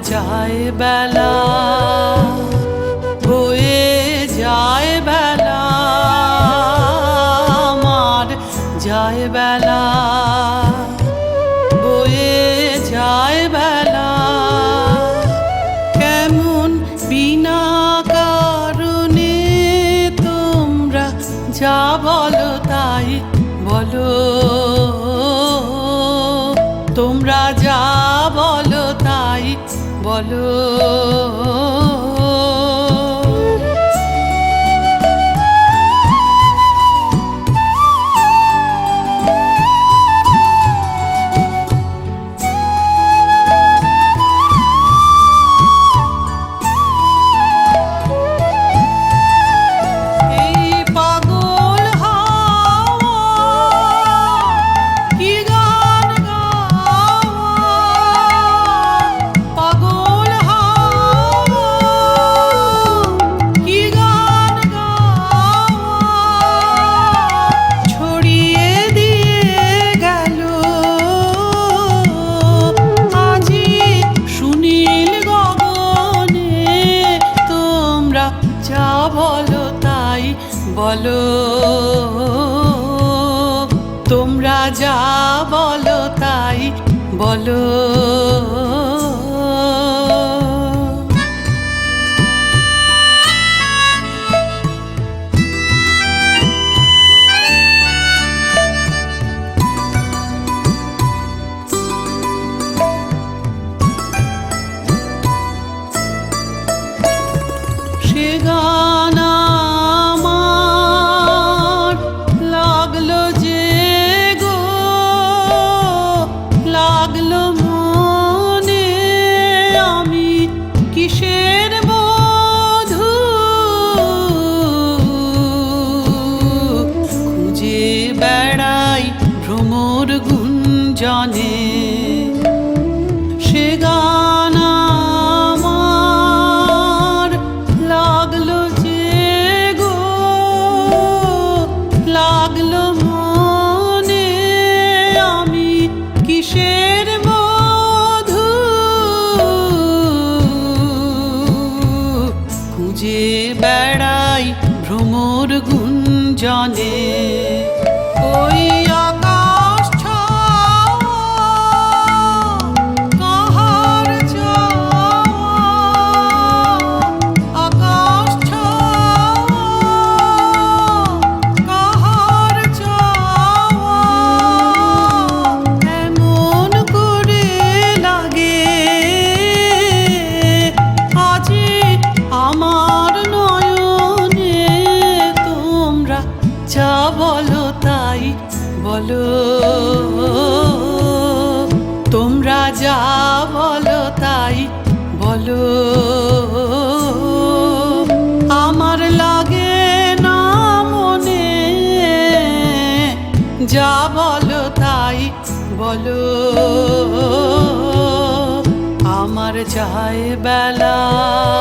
যায় বেলা, হয়ে যায় বেলা আমার যায় বেলা, বয়ে যায় বেলা। কেমন বিনা কারণে তোমরা যা বলো তাই বলো। Lord. বলো জানে, সে গান আমার লাগল যে গো, লাগল মনে আমি কিসের মধু? খুঁজে বেড়াই ভ্রমর গুঞ্জনে। যায় বেলা।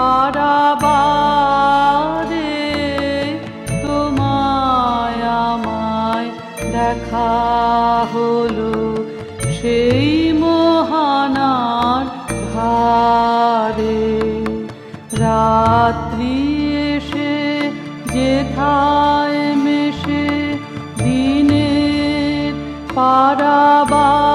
পারাবারে তোমায় আমায় দেখা হলো সেই মহানার ঘারে রাত্রি এসে যেথায় মেশে দিনের পারাবার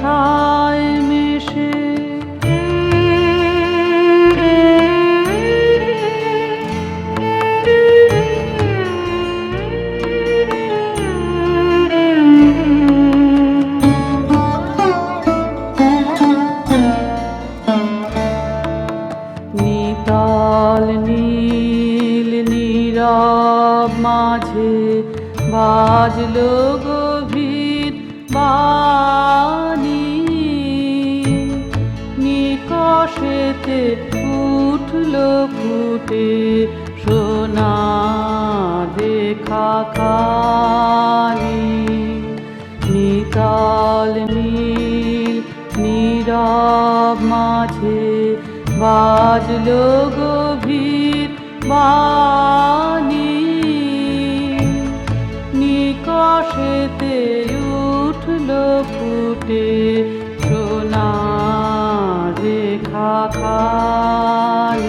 Oh. আকাশেতে উঠল ফুটে সোনা দেখা খানি। নিতাল নীল, নীরব মাঝে বাজল গভীর বাণী। নিকশেতে উঠল ফুটে সোনা রে Kakali.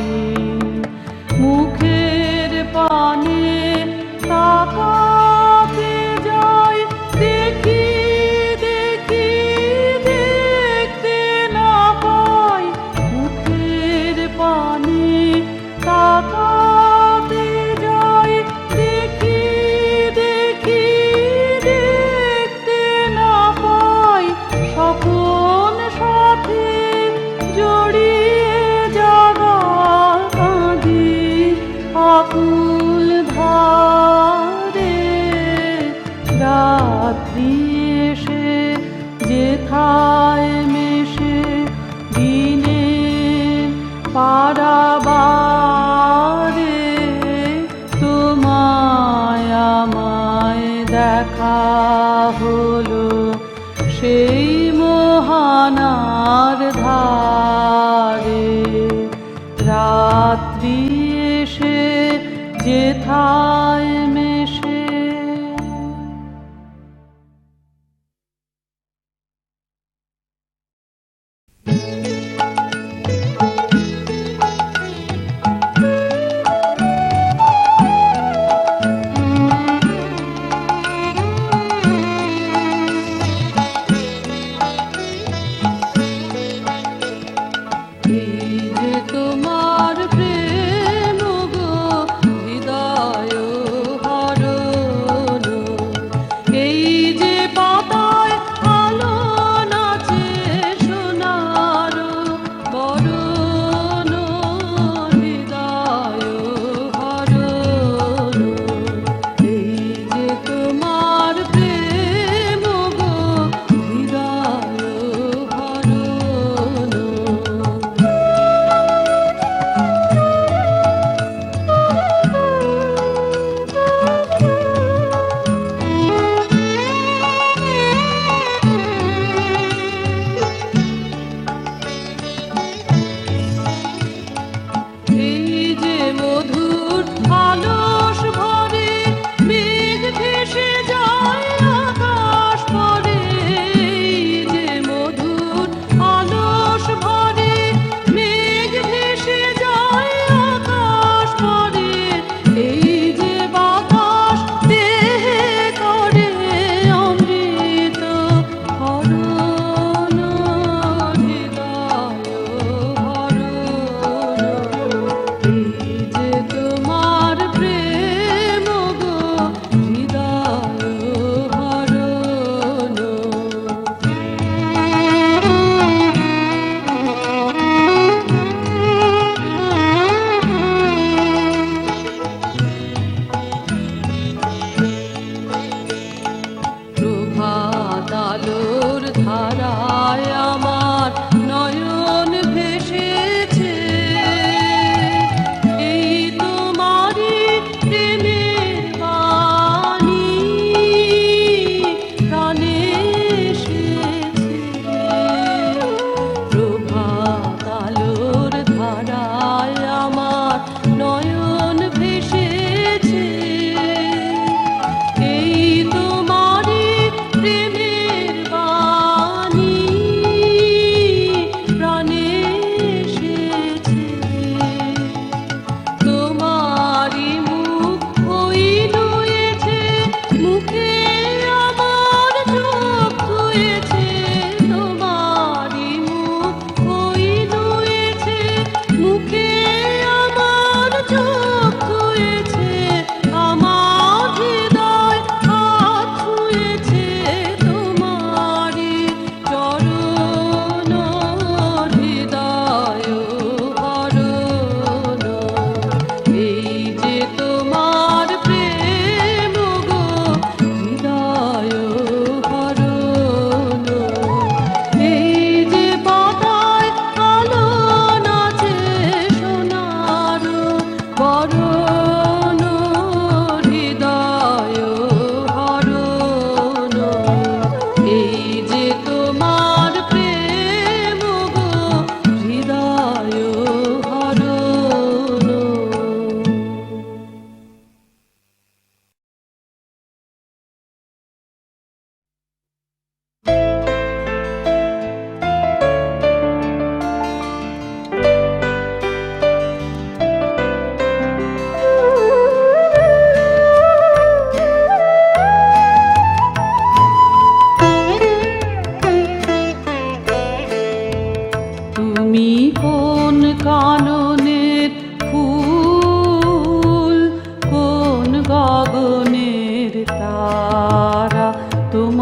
था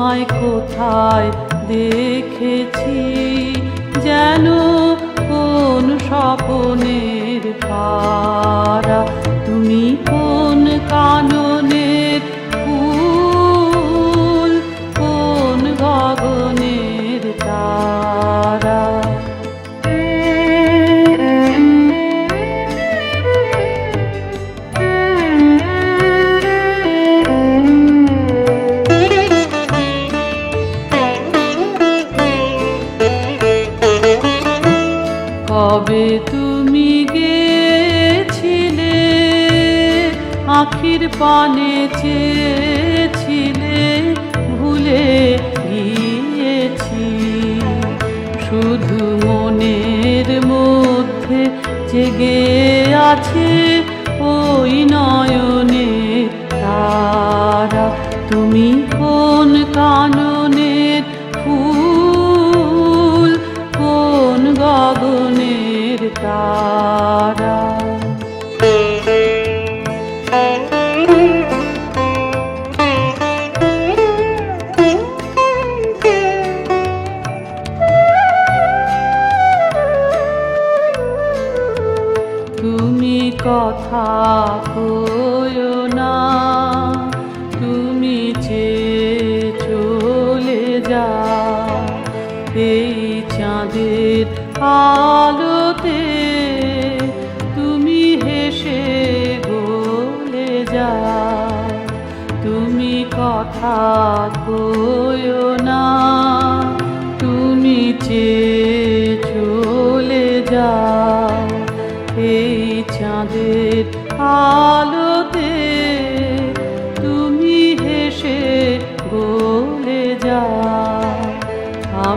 তোমায় কোথায় দেখেছি? যেন upon it.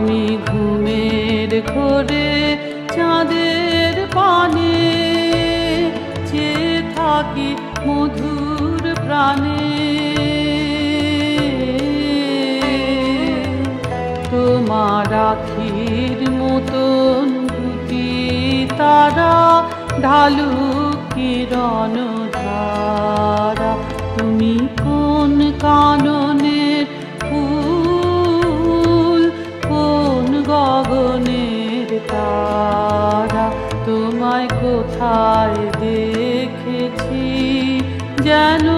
আমি ঘুমের ঘরে চাঁদের পানে, যে থাকি মধুর প্রাণে। তোমার আখির মতন দুটি তারা ঢালু কিরণ ধারা। তুমি কোন কানো olhar